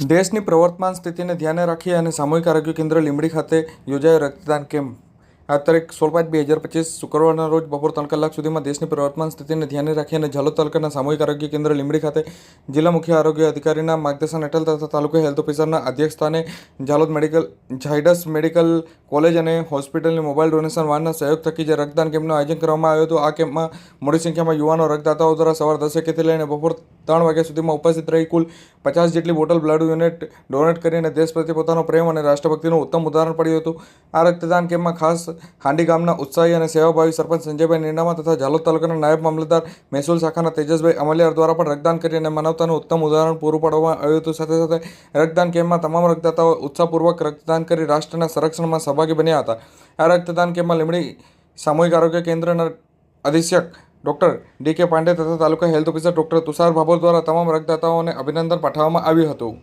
દેશની પ્રવર્તમાન સ્થિતિને ધ્યાને રાખી અને સામૂહિક આરોગ્ય કેન્દ્ર લીંબડી ખાતે યોજાયો રક્તદાન કેમ્પ. આ તારીખ સોળ પાંચ બે હજાર પચીસ શુક્રવારના રોજ બપોર ત્રણ કલાક સુધીમાં દેશની પ્રવર્તમાન સ્થિતિને ધ્યાને રાખી અને ઝાલોદ તાલુકાના સામૂહિક આરોગ્ય કેન્દ્ર લીંબડી ખાતે જિલ્લા મુખ્ય આરોગ્ય અધિકારીના માર્ગદર્શન હેઠળ તથા તાલુકા હેલ્થ ઓફિસરના અધ્યક્ષસ્થાને Jhalod medical, Zydus medical college અને હોસ્પિટલની મોબાઈલ ડોનેશન વાનના સહયોગ થકી જે રક્તદાન કેમ્પનું આયોજન કરવામાં આવ્યું હતું, આ કેમ્પમાં મોટી સંખ્યામાં યુવાનો રક્તદાતાઓ દ્વારા સવાર દસ વાગ્યાથી લઈને બપોર ત્રણ વાગ્યા સુધીમાં ઉપસ્થિત રહી કુલ પચાસ જેટલી બોટલ બ્લડ યુનિટ ડોનેટ કરીને દેશ પ્રત્યે પોતાનો પ્રેમ અને રાષ્ટ્રભક્તિનું ઉત્તમ ઉદાહરણ પડ્યું હતું. આ રક્તદાન કેમ્પમાં ખાસ હાંડી ગામના ઉત્સાહી અને સેવાભાવી સરપંચ સંજયભાઈ નિર્ણામા તથા ઝાલોદ તાલુકાના નાયબ મામલતદાર મહેસૂલ શાખાના તેજસભાઈ અમલિયાર દ્વારા પણ રક્તદાન કરી અને માનવતાનું ઉત્તમ ઉદાહરણ પૂરું પાડવામાં આવ્યું હતું. સાથે સાથે રક્તદાન કેમ્પમાં તમામ રક્તદાતાઓ ઉત્સાહપૂર્વક રક્તદાન કરી રાષ્ટ્રના સંરક્ષણમાં સહભાગી બન્યા હતા. આ રક્તદાન કેમ્પમાં લીમડી સામૂહિક આરોગ્ય કેન્દ્રના અધિક્ષક ડૉક્ટર ડી કે પાંડે તથા taluka health officer doctor Tushar Bhabhor દ્વારા તમામ રક્તદાતાઓને અભિનંદન પાઠવવામાં આવ્યું હતું.